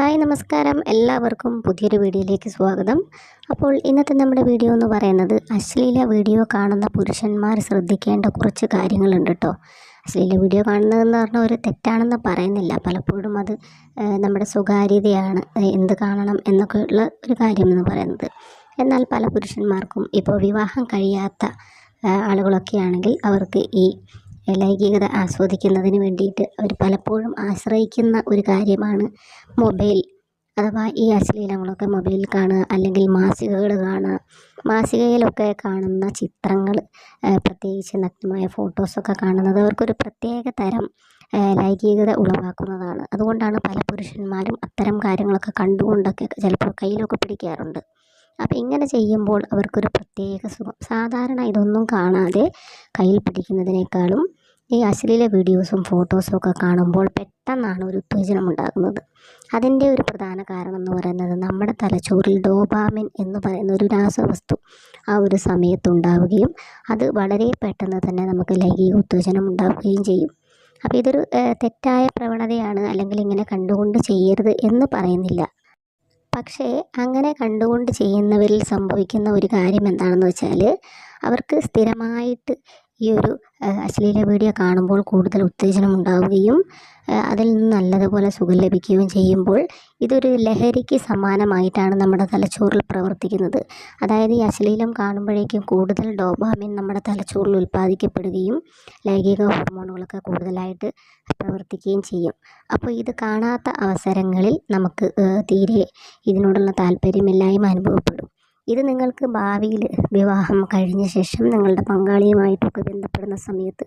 Hi നമസ്കാരം. എല്ലാവർക്കും പുതിയൊരു വീഡിയോയിലേക്ക് സ്വാഗതം. അപ്പോൾ ഇന്നത്തെ നമ്മുടെ വീഡിയോ എന്ന് പറയുന്നത് അശ്ലീല വീഡിയോ കാണുന്ന പുരുഷന്മാർ ശ്രദ്ധിക്കേണ്ട കുറച്ച് കാര്യങ്ങളുണ്ട് കേട്ടോ അശ്ലീല വീഡിയോ കാണുന്നതെന്ന് പറഞ്ഞാൽ ഒരു തെറ്റാണെന്ന് പറയുന്നില്ല. പലപ്പോഴും അത് നമ്മുടെ സ്വകാര്യതയാണ് എന്ത് കാണണം എന്നൊക്കെയുള്ള ഒരു കാര്യം എന്ന് പറയുന്നത്. എന്നാൽ പല പുരുഷന്മാർക്കും ഇപ്പോൾ വിവാഹം കഴിയാത്ത ആളുകളൊക്കെ ആണെങ്കിൽ അവർക്ക് ഈ ലൈംഗികത ആസ്വദിക്കുന്നതിന് വേണ്ടിയിട്ട് അവർ പലപ്പോഴും ആശ്രയിക്കുന്ന ഒരു കാര്യമാണ് മൊബൈൽ. അഥവാ ഈ അശ്ലീലങ്ങളൊക്കെ മൊബൈലിൽ കാണുക അല്ലെങ്കിൽ മാസികകൾ കാണുക. മാസികയിലൊക്കെ കാണുന്ന ചിത്രങ്ങൾ പ്രത്യേകിച്ച് നഗ്നമായ ഫോട്ടോസൊക്കെ കാണുന്നത് അവർക്കൊരു പ്രത്യേക തരം ലൈംഗികത ഉളവാക്കുന്നതാണ്. അതുകൊണ്ടാണ് പല പുരുഷന്മാരും അത്തരം കാര്യങ്ങളൊക്കെ കണ്ടുകൊണ്ടൊക്കെ ചിലപ്പോൾ കയ്യിലൊക്കെ പിടിക്കാറുണ്ട്. അപ്പോൾ ഇങ്ങനെ ചെയ്യുമ്പോൾ അവർക്കൊരു പ്രത്യേക സുഖം. സാധാരണ ഇതൊന്നും കാണാതെ കയ്യിൽ പിടിക്കുന്നതിനേക്കാളും ഈ അശ്ലീല വീഡിയോസും ഫോട്ടോസും ഒക്കെ കാണുമ്പോൾ പെട്ടെന്നാണ് ഒരു ഉത്തേജനം ഉണ്ടാകുന്നത്. അതിന്റെ ഒരു പ്രധാന കാരണം എന്ന് പറയുന്നത് നമ്മുടെ തലച്ചോറിൽ ഡോപാമിൻ എന്ന് പറയുന്ന ഒരു രാസവസ്തു ആ ഒരു സമയത്ത് ഉണ്ടാവുകയും അത് വളരെ പെട്ടെന്ന് തന്നെ നമുക്ക് ലൈംഗിക ഉത്തേജനം ഉണ്ടാവുകയും ചെയ്യും. അപ്പോൾ ഇതൊരു തെറ്റായ പ്രവണതയാണ് അല്ലെങ്കിൽ ഇങ്ങനെ കണ്ടുകൊണ്ട് ചെയ്യരുത് എന്ന് പറയുന്നില്ല. പക്ഷേ അങ്ങനെ കണ്ടുകൊണ്ട് ചെയ്യുന്നവരിൽ സംഭവിക്കുന്ന ഒരു കാര്യം എന്താണെന്ന് വെച്ചാൽ അവർക്ക് സ്ഥിരമായിട്ട് ഈ ഒരു അശ്ലീല വീഡിയോ കാണുമ്പോൾ കൂടുതൽ ഉത്തേജനം ഉണ്ടാവുകയും അതിൽ നിന്ന് നല്ലതുപോലെ സുഖം ലഭിക്കുകയും ചെയ്യുമ്പോൾ ഇതൊരു ലഹരിക്ക് സമാനമായിട്ടാണ് നമ്മുടെ തലച്ചോറിൽ പ്രവർത്തിക്കുന്നത്. അതായത് ഈ അശ്ലീലം കാണുമ്പോഴേക്കും കൂടുതൽ ഡോബാമിൻ നമ്മുടെ തലച്ചോറിൽ ഉൽപ്പാദിക്കപ്പെടുകയും ലൈംഗിക ഹോർമോണുകളൊക്കെ കൂടുതലായിട്ട് പ്രവർത്തിക്കുകയും ചെയ്യും. അപ്പോൾ ഇത് കാണാത്ത അവസരങ്ങളിൽ നമുക്ക് തീരെ ഇതിനോടുള്ള താല്പര്യമില്ലായ്മ അനുഭവപ്പെടും. ഇത് നിങ്ങൾക്ക് ഭാവിയിൽ വിവാഹം കഴിഞ്ഞ ശേഷം നിങ്ങളുടെ പങ്കാളിയുമായിട്ടൊക്കെ ബന്ധപ്പെടുന്ന സമയത്ത്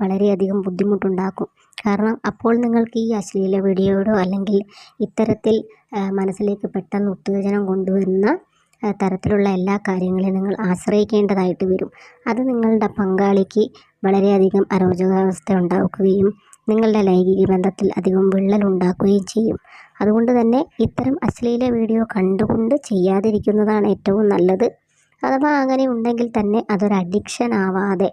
വളരെയധികം ബുദ്ധിമുട്ടുണ്ടാക്കും. കാരണം അപ്പോൾ നിങ്ങൾക്ക് ഈ അശ്ലീല വീഡിയോയോടോ അല്ലെങ്കിൽ ഇത്തരത്തിൽ മനസ്സിലേക്ക് പെട്ടെന്ന് ഉത്തേജനം കൊണ്ടുവരുന്ന തരത്തിലുള്ള എല്ലാ കാര്യങ്ങളെയും നിങ്ങൾ ആശ്രയിക്കേണ്ടതായിട്ട് വരും. അത് നിങ്ങളുടെ പങ്കാളിക്ക് വളരെയധികം അരോചകാവസ്ഥ ഉണ്ടാക്കുകയും നിങ്ങളുടെ ലൈംഗിക ബന്ധത്തിൽ അധികം വിള്ളൽ ഉണ്ടാക്കുകയും ചെയ്യും. അതുകൊണ്ട് തന്നെ ഇത്തരം അശ്ലീല വീഡിയോ കണ്ടുകൊണ്ട് ചെയ്യാതിരിക്കുന്നതാണ് ഏറ്റവും നല്ലത്. അഥവാ അങ്ങനെ ഉണ്ടെങ്കിൽ തന്നെ അതൊരു അഡിക്ഷൻ ആവാതെ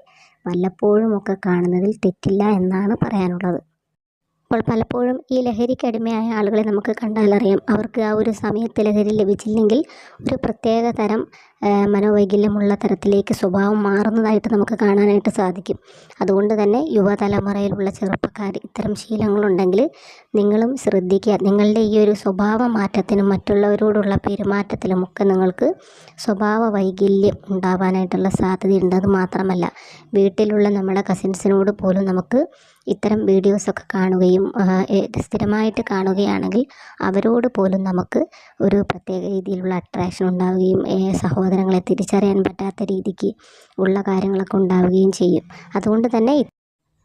വല്ലപ്പോഴുമൊക്കെ കാണുന്നതിൽ തെറ്റില്ല എന്നാണ് പറയാനുള്ളത്. അപ്പോൾ പലപ്പോഴും ഈ ലഹരിക്ക് അടിമയായ ആളുകളെ നമുക്ക് കണ്ടാലറിയാം. അവർക്ക് ആ ഒരു സമയത്ത് ലഹരി ലഭിച്ചില്ലെങ്കിൽ ഒരു പ്രത്യേക തരം മനോവൈകല്യമുള്ള തരത്തിലേക്ക് സ്വഭാവം മാറുന്നതായിട്ട് നമുക്ക് കാണാനായിട്ട് സാധിക്കും. അതുകൊണ്ട് തന്നെ യുവതലമുറയിലുള്ള ചെറുപ്പക്കാർ ഇത്തരം ശീലങ്ങളുണ്ടെങ്കിൽ നിങ്ങളും ശ്രദ്ധിക്കുക. നിങ്ങളുടെ ഈ ഒരു സ്വഭാവ മാറ്റത്തിനും മറ്റുള്ളവരോടുള്ള പെരുമാറ്റത്തിലുമൊക്കെ നിങ്ങൾക്ക് സ്വഭാവ വൈകല്യം ഉണ്ടാവാനായിട്ടുള്ള സാധ്യതയുണ്ട്. അത് മാത്രമല്ല വീട്ടിലുള്ള നമ്മുടെ കസിൻസിനോട് പോലും നമുക്ക് ഇത്തരം വീഡിയോസൊക്കെ കാണുകയും സ്ഥിരമായിട്ട് കാണുകയാണെങ്കിൽ അവരോട് പോലും നമുക്ക് ഒരു പ്രത്യേക രീതിയിലുള്ള അട്രാക്ഷൻ ഉണ്ടാവുകയും ഏ, സഹോദരങ്ങളെ തിരിച്ചറിയാൻ പറ്റാത്ത രീതിക്ക് ഉള്ള കാര്യങ്ങളൊക്കെ ഉണ്ടാവുകയും ചെയ്യും. അതുകൊണ്ട് തന്നെ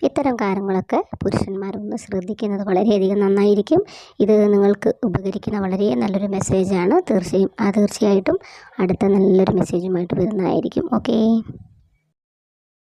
ഇത്തരം കാര്യങ്ങളൊക്കെ പുരുഷന്മാരൊന്ന് ശ്രദ്ധിക്കുന്നത് വളരെയധികം നന്നായിരിക്കും. ഇത് നിങ്ങൾക്ക് ഉപകരിക്കുന്ന വളരെ നല്ലൊരു മെസ്സേജാണ് തീർച്ചയായും ആ തീർച്ചയായിട്ടും അടുത്ത നല്ലൊരു മെസ്സേജുമായിട്ട് വരുന്നതായിരിക്കും. ഓക്കേ